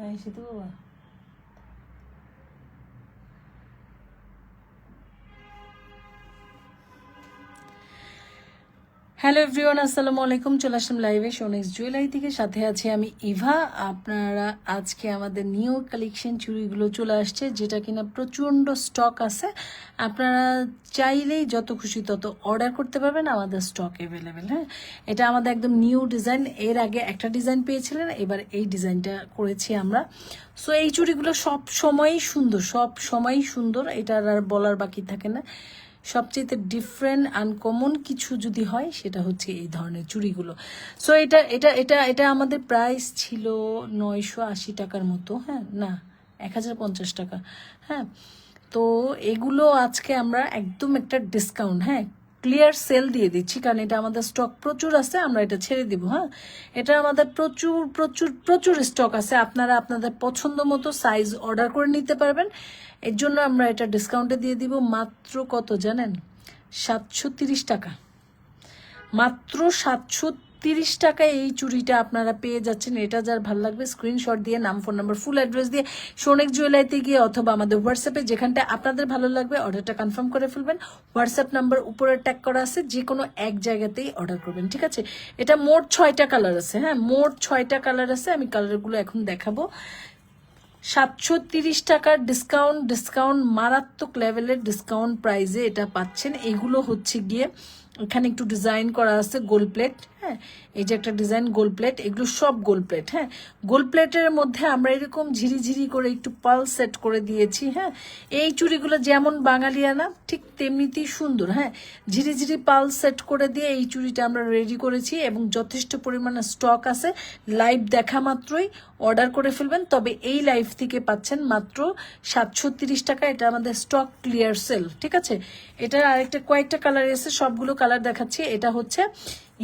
হ্যাঁ সেতু hello everyone আসসালামু আলাইকুম। চলে আসলাম লাইভে সোনেক্স জুয়েলারি থেকে। সাথে আছে আমি ইভা আপনারা আজকে আমাদের নিউ কালেকশন চুড়িগুলো চলে আসছে, যেটা কিনা প্রচণ্ড স্টক আছে। আপনারা চাইলেই যত খুশি তত অর্ডার করতে পারবেন, আমাদের স্টক অ্যাভেলেবেল হ্যাঁ? এটা আমাদের একদম নিউ ডিজাইন এর আগে একটা ডিজাইন পেয়েছিলেন, এবার এই ডিজাইনটা করেছি আমরা। সো এই চুড়িগুলো সব সময়ই সুন্দর, সব সময়ই সুন্দর। এটার আর বলার বাকি থাকে না। সবচেয়ে ডিফারেন্ট আনকমন কিছু যদি হয়, সেটা হচ্ছে এই ধরনের চুড়িগুলো। সো এটা এটা এটা এটা আমাদের প্রাইস ছিল নয়শো আশি টাকার মতো হ্যাঁ? না, এক হাজার পঞ্চাশ টাকা হ্যাঁ? তো এগুলো আজকে আমরা একদম একটা ডিসকাউন্ট হ্যাঁ? ক্লিয়ার সেল দিয়ে দিচ্ছি, কারণ এটা আমাদের স্টক প্রচুর আছে, আমরা এটা ছেড়ে দিব হ্যাঁ? এটা আমাদের প্রচুর প্রচুর প্রচুর স্টক আছে, আপনারা আপনাদের পছন্দ মতো সাইজ অর্ডার করে নিতে পারবেন। এর জন্য আমরা এটা ডিসকাউন্টে দিয়ে দিব, মাত্র কত জানেন? সাতশো টাকা। মাত্র সাতশো তিরিশ টাকায় এই চুড়িটা আপনারা পেয়ে যাচ্ছেন। এটা যার ভালো লাগবে স্ক্রিনশট দিয়ে, নাম ফোন নাম্বার ফুল অ্যাড্রেস দিয়ে সোনেক জুয়েলারিতে গিয়ে অথবা আমাদের হোয়াটসঅ্যাপে যেখানটা আপনাদের ভালো লাগবে অর্ডারটা কনফার্ম করে ফেলবেন। হোয়াটসঅ্যাপ নাম্বার উপরে ট্যাগ করা আছে, যে কোনো এক জায়গাতেই অর্ডার করবেন, ঠিক আছে? এটা মোট ছয়টা কালার আছে হ্যাঁ? মোট ছয়টা কালার আছে, আমি কালারগুলো এখন দেখাবো। সাতশো তিরিশ টাকার ডিসকাউন্ট ডিসকাউন্ট মারাত্মক লেভেলের ডিসকাউন্ট প্রাইজে এটা পাচ্ছেন। এগুলো হচ্ছে গিয়ে, এখানে একটু ডিজাইন করা আছে গোল প্লেট হ্যাঁ এই যে একটা ডিজাইন গোল প্লেট এগুলো সব গোল প্লেট হ্যাঁ। গোল প্লেটের মধ্যে আমরা এরকম ঝিরিঝিরি করে একটু পাল সেট করে দিয়েছি হ্যাঁ। এই চুড়িগুলো যেমন বাঙালিয়ানা, ঠিক তেমনিতেই সুন্দর হ্যাঁ। ঝিরিঝিরি পাল সেট করে দিয়ে এই চুড়িটা আমরা রেডি করেছি এবং যথেষ্ট পরিমাণে স্টক আছে। লাইভ দেখা মাত্রই অর্ডার করে ফেলবেন, তবে এই লাইভ থেকে পাচ্ছেন মাত্র সাতশো টাকা। এটা আমাদের স্টক ক্লিয়ার সেল ঠিক আছে? এটার আরেকটা, কয়েকটা কালার এসে সবগুলো কালার দেখাচ্ছি। এটা হচ্ছে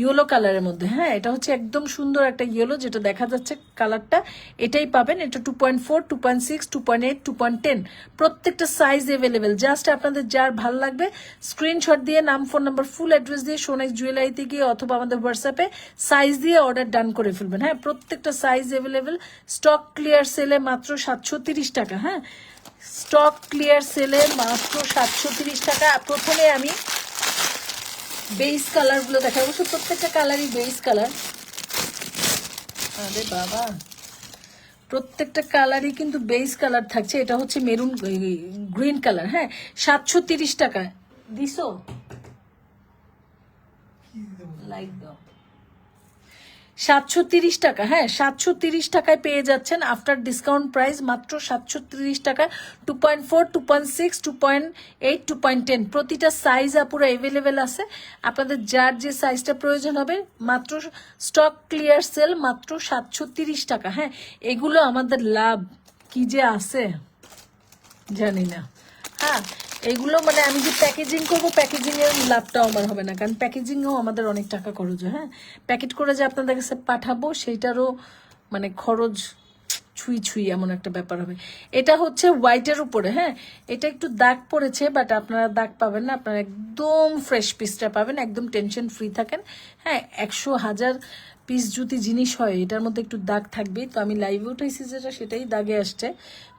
ইয়েলো কালারের মধ্যে। হ্যাঁ এটা হচ্ছে একদম সুন্দর একটা ইয়েলো, যেটা দেখা যাচ্ছে কালারটা এটাই পাবেন। এটা two point four two point six two point eight two point ten প্রত্যেকটা সাইজ অ্যাভেলেবেল জাস্ট আপনাদের যার ভালো লাগবে স্ক্রিনশট দিয়ে, নাম ফোন নাম্বার ফুল অ্যাড্রেস দিয়ে সোনেক্স জুয়েলারিতে গিয়ে অথবা আমাদের হোয়াটসঅ্যাপে সাইজ দিয়ে অর্ডার ডান করে ফেলবেন। হ্যাঁ প্রত্যেকটা সাইজ অ্যাভেলেবেল স্টক ক্লিয়ার সেলে মাত্র সাতশো তিরিশ টাকা। হ্যাঁ স্টক ক্লিয়ার সেলে মাত্র সাতশো তিরিশ টাকা। প্রথমে আমি বেস কালারগুলো দেখা অবশ্য প্রত্যেকটা কালারই বেস কালার আরে বাবা। প্রত্যেকটা কালারই কিন্তু বেস কালার থাকছে। এটা হচ্ছে মেরুন গ্রিন কালার হ্যাঁ? সাতশো তিরিশ টাকা দিস লাইক দাও। সাতশো তিরিশ টাকা হ্যাঁ সাতশো তিরিশ টাকায় পেয়ে যাচ্ছেন আফটার ডিসকাউন্ট প্রাইস মাত্র সাতশো তিরিশ টাকা two point four two point six two point eight two point ten প্রতিটা সাইজ পুরো অ্যাভেলেবেল আছে। আপনাদের যার যে সাইজটা প্রয়োজন হবে, মাত্র স্টক ক্লিয়ার সেল মাত্র সাতশো তিরিশ টাকা হ্যাঁ। এগুলো আমাদের লাভ। কি যে আছে? জানি না। হ্যাঁ এগুলো মানে আমি যে প্যাকেজিং করব প্যাকেজিং এর লাভটাও আমার হবে না। কারণ প্যাকেজিংও আমাদের অনেক টাকা খরচ হয় হ্যাঁ? প্যাকেট করে যে আপনাদের কাছে পাঠাবো, সেইটারও মানে খরচ ছুঁই ছুঁই এমন একটা ব্যাপার হবে। এটা হচ্ছে হোয়াইটের উপরে হ্যাঁ? এটা একটু দাগ পড়েছে বাট আপনারা দাগ পাবেন না। আপনারা একদম ফ্রেশ পিসটা পাবেন, একদম টেনশন ফ্রি থাকেন। হ্যাঁ একশো হাজার পিস জুতি জিনিস হয়, এটার মধ্যে একটু দাগ থাকবে। তো আমি লাইভে উঠাইছি যেটা, সেটাই দাগে আসছে।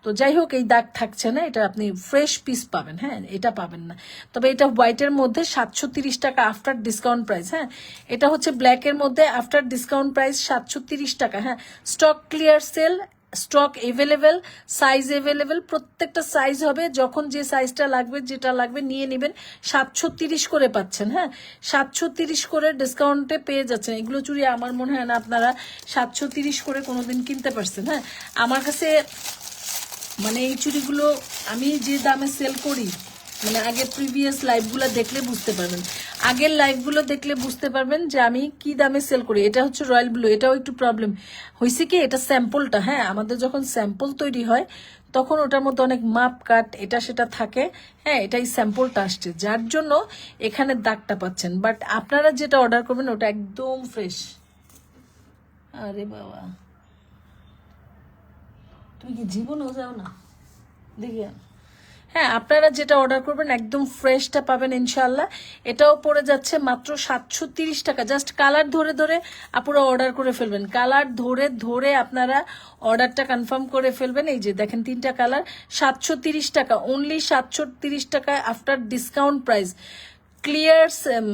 তো যাই হোক, এই দাগ থাকছে না, এটা আপনি ফ্রেশ পিস পাবেন হ্যাঁ এটা পাবেন না। তবে এটা হোয়াইটের মধ্যে সাতশো তিরিশ টাকা আফটার ডিসকাউন্ট প্রাইস হ্যাঁ। এটা হচ্ছে ব্ল্যাকের মধ্যে আফটার ডিসকাউন্ট প্রাইস সাতশো তিরিশ টাকা হ্যাঁ। Stock clear sale stock available size available প্রত্যেকটা সাইজ হবে। যখন যে সাইজটা লাগবে, যেটা লাগবে, নিয়ে নেবেন। সাতশো তিরিশ করে পাচ্ছেন হ্যাঁ? সাতশো তিরিশ করে ডিসকাউন্টে পেয়ে যাচ্ছেন। এগুলো চুরি আমার মনে হয় না আপনারা সাতশো তিরিশ করে কোনোদিন কিনতে পারছেন হ্যাঁ? আমার কাছে মানে এই চুরিগুলো আমি যে দামে সেল করি মানে আগে প্রিভিয়াস লাইভগুলো দেখলে বুঝতে পারবেন। আগের লাইভগুলো দেখলে বুঝতে পারবেন যে আমি কি দামে সেল করি। এটা হচ্ছে রয়্যাল ব্লু এটাও একটু প্রবলেম হয়েছে কি, এটা স্যাম্পলটা হ্যাঁ? আমাদের যখন স্যাম্পল তৈরি হয়, তখন ওটার মধ্যে অনেক মাপ কাট, এটা সেটা থাকে। হ্যাঁ এটাই স্যাম্পলটা আসছে। যার জন্য এখানে দাগটা পাচ্ছেন। বাট আপনারা যেটা অর্ডার করবেন, ওটা একদম ফ্রেশ আরে বাবা। তুমি কি জীবনও যাও না? দেখি হ্যাঁ আপনারা যেটা অর্ডার করবেন, একদম ফ্রেশটা পাবেন ইনশাল্লাহ এটাও পড়ে যাচ্ছে মাত্র সাতশো তিরিশ টাকা। জাস্ট কালার ধরে ধরে আপনারা অর্ডার করে ফেলবেন। কালার ধরে ধরে আপনারা অর্ডারটা কনফার্ম করে ফেলবেন। এই যে দেখেন তিনটা কালার সাতশো তিরিশ টাকা অনলি সাতশো তিরিশ টাকা আফটার ডিসকাউন্ট প্রাইস ক্লিয়ার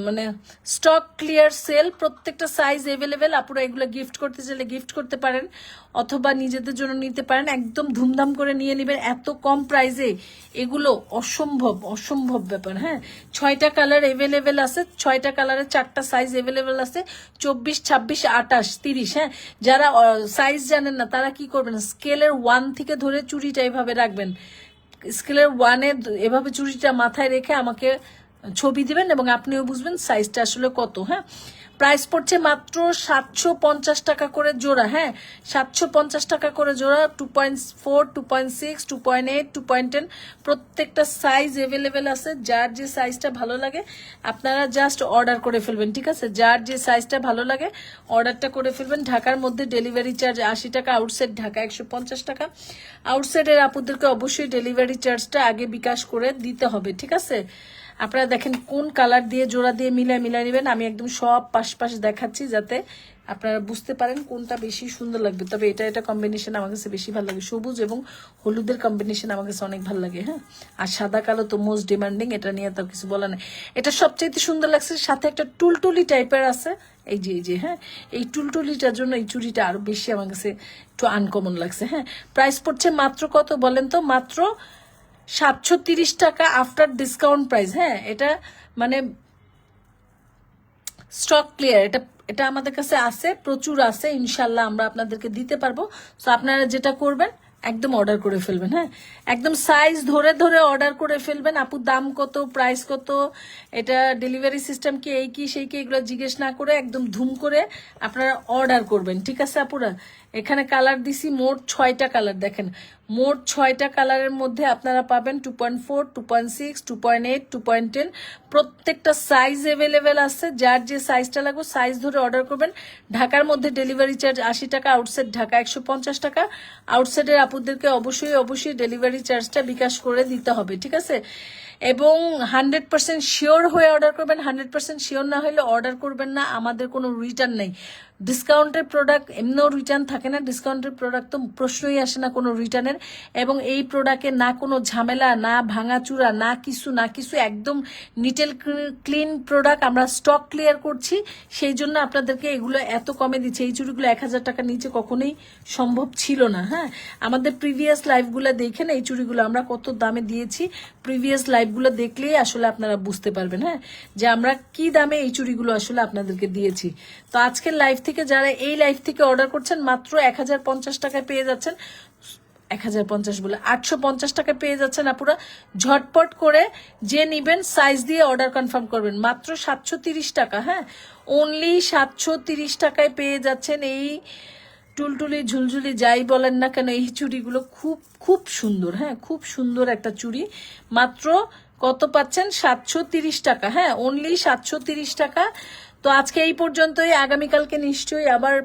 মানে স্টক ক্লিয়ার সেল প্রত্যেকটা সাইজ এভেলেবেল আপনারা এগুলো গিফট করতে চাইলে গিফট করতে পারেন, অথবা নিজেদের জন্য নিতে পারেন, একদম ধুমধাম করে নিয়ে নেবেন, এত কম প্রাইজে এগুলো অসম্ভব অসম্ভব ব্যাপার হ্যাঁ? ছয়টা কালার এভেলেবেল আছে, ছয়টা কালারের চারটা সাইজ এভেলেবেল আছে, চব্বিশ, ছাব্বিশ আটাশ তিরিশ হ্যাঁ? যারা সাইজ জানেন না, তারা কি করবেন স্কেলের ওয়ান থেকে ধরে চুরিটা এভাবে রাখবেন স্কেলের ওয়ানে এভাবে চুরিটা মাথায় রেখে আমাকে ছবি দিবেন এবং আপনিও বুঝবেন সাইজটা আসলে কত হ্যাঁ? প্রাইস পড়ছে মাত্র সাতশো পঞ্চাশ টাকা করে জোড়া হ্যাঁ? সাতশো পঞ্চাশ টাকা করে জোড়া two point four two point six two point eight two point ten প্রত্যেকটা সাইজ এভেলেবেল আছে, যার যে সাইজটা ভালো লাগে, আপনারা জাস্ট অর্ডার করে ফেলবেন, ঠিক আছে? যার যে সাইজটা ভালো লাগে অর্ডারটা করে ফেলবেন। ঢাকার মধ্যে ডেলিভারি চার্জ আশি টাকা আউটসাইড ঢাকা একশো পঞ্চাশ টাকা। আউটসাইডের আপুদেরকে অবশ্যই ডেলিভারি চার্জটা আগে বিকাশ করে দিতে হবে, ঠিক আছে? আপনারা দেখেন কোন কালার দিয়ে জোড়া দিয়ে মিলাই মিলাই নেবেন। আমি একদম সব পাশ পাশ দেখাচ্ছি যাতে আপনারা বুঝতে পারেন কোনটা বেশি সুন্দর লাগবে। তবে এটা এটা কম্বিনেশন আমার কাছে বেশি ভালো লাগে। সবুজ এবং হলুদের কম্বিনেশন আমার কাছে অনেক ভালো লাগে হ্যাঁ? আর সাদা কালো তো মোস্ট ডিমান্ডিং এটা নিয়ে তো কিছু বলা নেই। এটা সবচাইতে সুন্দর লাগছে, সাথে একটা টুলটুলি টাইপের আছে। এই যে এই যে হ্যাঁ? এই টুলটুলিটার জন্য এই চুড়িটা আরও বেশি আমার কাছে একটু আনকমন লাগছে হ্যাঁ? প্রাইস পড়ছে মাত্র কত বলেন তো? মাত্র সাতশো তিরিশ টাকা আফটার ডিসকাউন্ট প্রাইস হ্যাঁ? এটা মানে স্টক ক্লিয়ার এটা এটা আমাদের কাছে আছে, প্রচুর আছে ইনশাল্লাহ আমরা আপনাদেরকে দিতে পারব। তো আপনারা যেটা করবেন, একদম অর্ডার করে ফেলবেন হ্যাঁ? একদম সাইজ ধরে ধরে অর্ডার করে ফেলবেন, আপু, দাম কত প্রাইস কত, এটা ডেলিভারি সিস্টেম কি, এই কি, সেই কি, এগুলো জিজ্ঞেস না করে একদম ধুম করে আপনারা অর্ডার করবেন, ঠিক আছে, আপুরা? এখানে কালার দিছি মোট ছয়টা কালার দেখেন। মোট ছয়টা কালারের মধ্যে আপনারা পাবেন two point four two point six two point eight two point ten প্রত্যেকটা সাইজ এভেলেবেল আছে, যার যে সাইজটা লাগবে সাইজ ধরে অর্ডার করবেন। ঢাকার মধ্যে ডেলিভারি চার্জ আশি টাকা আউটসাইড ঢাকা একশো পঞ্চাশ টাকা। আউটসাইডের আপুদেরকে অবশ্যই অবশ্যই ডেলিভারি চার্জটা বিকাশ করে দিতে হবে, ঠিক আছে? এবং হান্ড্রেড পার্সেন্ট শিওর হয়ে অর্ডার করবেন। হান্ড্রেড পার্সেন্ট শিওর না হলে অর্ডার করবেন না, আমাদের কোনো রিটার্ন নেই। ডিসকাউন্টের প্রোডাক্ট এমনিও রিটার্ন থাকে না ডিসকাউন্টের প্রোডাক্ট তো প্রশ্নই আসে না কোনো রিটার্নের এবং এই প্রোডাক্টে না কোনো ঝামেলা না ভাঙাচুরা না কিছু না কিছু একদম নিটেল ক্লিন প্রোডাক্ট আমরা স্টক ক্লিয়ার করছি সেই জন্য আপনাদেরকে এগুলো এত কমে দিচ্ছে এই চুড়িগুলো এক হাজার টাকার নিচে কখনোই সম্ভব ছিল না হ্যাঁ? আমাদের প্রিভিয়াস লাইভগুলো দেখেন, এই চুড়িগুলো আমরা কত দামে দিয়েছি। প্রিভিয়াস লাইভগুলো দেখলেই আসলে আপনারা বুঝতে পারবেন হ্যাঁ? যে আমরা কি দামে এই চুড়িগুলো আসলে আপনাদেরকে দিয়েছি। তো আজকের লাইভ থেকে যারা এই লাইভ থেকে অর্ডার করছেন, মাত্র এক হাজার পঞ্চাশ টাকায় পেয়ে যাচ্ছেন। এক হাজার পঞ্চাশ বলে আটশো পঞ্চাশ টাকায় পেয়ে যাচ্ছেন আপুরা। ঝটপট করে যে নিবেন সাইজ দিয়ে অর্ডার কনফার্ম করবেন। মাত্র সাতশো তিরিশ টাকা হ্যাঁ? অনলি সাতশো তিরিশ টাকায় পেয়ে যাচ্ছেন এই টুলটুলি, ঝুলঝুলি, যাই বলেন না কেন, এই চুড়িগুলো খুব খুব সুন্দর হ্যাঁ? খুব সুন্দর একটা চুড়ি। মাত্র কত পাচ্ছেন? সাতশো তিরিশ টাকা হ্যাঁ? অনলি সাতশো তিরিশ টাকা তো আজকে এই পর্যন্তই। আগামীকালকে নিশ্চয়ই আবার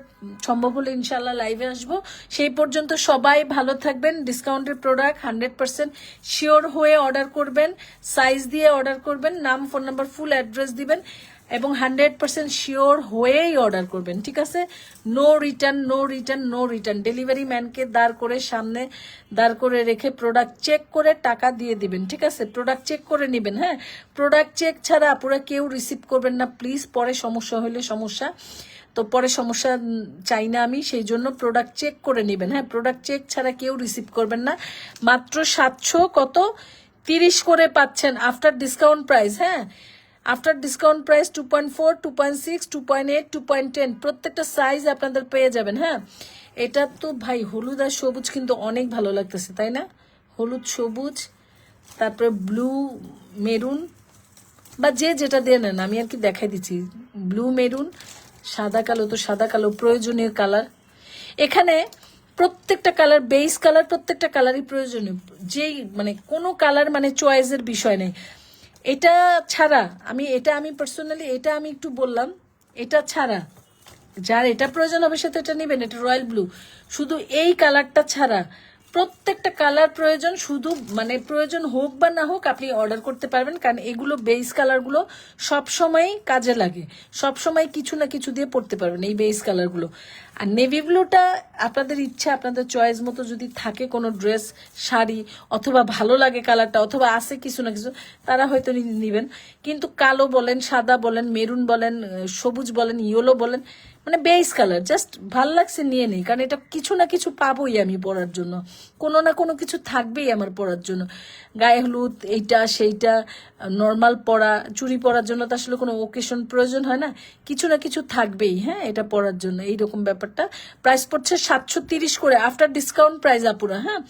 সম্ভব হলে ইনশাল্লাহ লাইভে আসব। সেই পর্যন্ত সবাই ভালো থাকবেন। ডিসকাউন্টের প্রোডাক্ট হান্ড্রেড পার্সেন্ট শিওর হয়ে অর্ডার করবেন। সাইজ দিয়ে অর্ডার করবেন। নাম ফোন নাম্বার ফুল অ্যাড্রেস দিবেন। এবং হান্ড্রেড পার্সেন্ট শিওর হয়েই অর্ডার করবেন, ঠিক আছে? No return no return no return delivery ম্যানকে দাঁড় করে সামনে দাঁড় করে রেখে প্রোডাক্ট চেক করে টাকা দিয়ে দিবেন, ঠিক আছে? প্রোডাক্ট চেক করে নেবেন হ্যাঁ? প্রোডাক্ট চেক ছাড়া আপনারা কেউ রিসিভ করবেন না। প্লিজ পরে সমস্যা হলে সমস্যা। তো পরে সমস্যা চাই না আমি, সেই জন্য প্রোডাক্ট চেক করে নেবেন হ্যাঁ? প্রোডাক্ট চেক ছাড়া কেউ রিসিভ করবেন না। মাত্র সাতশো কত? তিরিশ করে পাচ্ছেন। আফটার ডিসকাউন্ট প্রাইস হ্যাঁ? After discount price two point four two point six two point eight two point ten প্রত্যেকটা সাইজ আপনাদের পেয়ে যাবেন হ্যাঁ? এটা তো ভাই হলুদ আর সবুজ কিন্তু অনেক ভালো লাগতেছে, তাই না? হলুদ, সবুজ, তারপরে ব্লু মেরুন বা যে যেটা দিয়ে নেন, আমি আর কি দেখাই দিচ্ছি। ব্লু মেরুন সাদা, কালো তো সাদা, কালো প্রয়োজনীয় কালার এখানে প্রত্যেকটা কালার বেস কালার প্রত্যেকটা কালারই প্রয়োজনীয়। যেই মানে কোনো কালার মানে চয়েসের বিষয় নেই। এটা ছাড়া, আমি, এটা আমি পার্সোনালি এটা আমি একটু বললাম, এটা ছাড়া। যার এটা প্রয়োজন হবে সে এটা নেবেন এটা রয়্যাল ব্লু শুধু এই কালারটা ছাড়া। প্রত্যেকটা কালার প্রয়োজন, শুধু মানে প্রয়োজন হোক বা না হোক আপনি অর্ডার করতে পারবেন, কারণ এগুলো বেস কালারগুলো সবসময়ই কাজে লাগে। সবসময় কিছু না কিছু দিয়ে পড়তে পারবেন এই বেস কালারগুলো আর নেভি ব্লুটা আপনাদের ইচ্ছা, আপনাদের চয়েস মতো যদি থাকে কোনো ড্রেস শাড়ি, অথবা ভালো লাগে কালারটা, অথবা আছে কিছু না কিছু, তারা হয়তো নিবেন। কিন্তু কালো বলেন, সাদা বলেন মেরুন বলেন সবুজ বলেন ইয়েলো বলেন মানে বেস কালার জাস্ট ভালো লাগছে নিয়ে নেই, কারণ এটা কিছু না কিছু পাবোই আমি পরার জন্য। কোনো না কোনো কিছু থাকবেই আমার পরার জন্য। গায়ে হলুদ, এইটা, সেইটা নর্মাল পরা চুরি পরার জন্য তো আসলে কোনো ওকেশন প্রয়োজন হয় না। কিছু না কিছু থাকবেই হ্যাঁ এটা পরার জন্য। এইরকম ব্যাপারটা। প্রাইস পড়ছে সাতশো তিরিশ করে আফটার ডিসকাউন্ট প্রাইস আপুরা হ্যাঁ।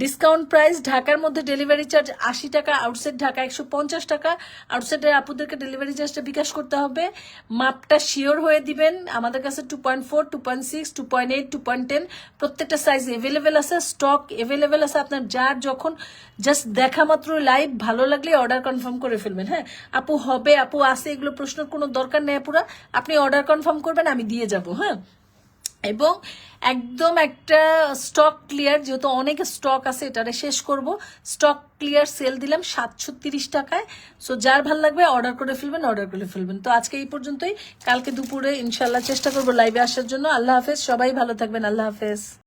ডিসকাউন্ট প্রাইস ঢাকার মধ্যে ডেলিভারি চার্জ আশি টাকা আউটসাইড ঢাকা একশো পঞ্চাশ টাকা। আউটসাইডের আপুদেরকে ডেলিভারি চার্জটা বিকাশ করতে হবে। মাপটা শিওর হয়ে দিবেন। আমাদের কাছে two point four two point six two point eight two point ten প্রত্যেকটা সাইজ এভেলেবেল আছে স্টক এভেলেবেল আছে। আপনার যার যখন জাস্ট দেখা মাত্র লাইভ ভালো লাগলে অর্ডার কনফার্ম করে ফেলবেন হ্যাঁ? আপু হবে, আপু আছে, এগুলো প্রশ্নের কোনো দরকার নেই আপুরা। আপনি অর্ডার কনফার্ম করবেন, আমি দিয়ে যাব হ্যাঁ? এবং একদম একটা স্টক ক্লিয়ার যেহেতু অনেক স্টক আছে, এটারে শেষ করব। স্টক ক্লিয়ার সেল দিলাম সাতশো তিরিশ টাকায়। সো যার ভালো লাগবে অর্ডার করে ফেলবেন অর্ডার করে ফেলবেন। তো আজকে এই পর্যন্তই। কালকে দুপুরে ইনশাল্লাহ চেষ্টা করব লাইভে আসার জন্য। আল্লাহ হাফেজ, সবাই ভালো থাকবেন। আল্লাহ হাফেজ।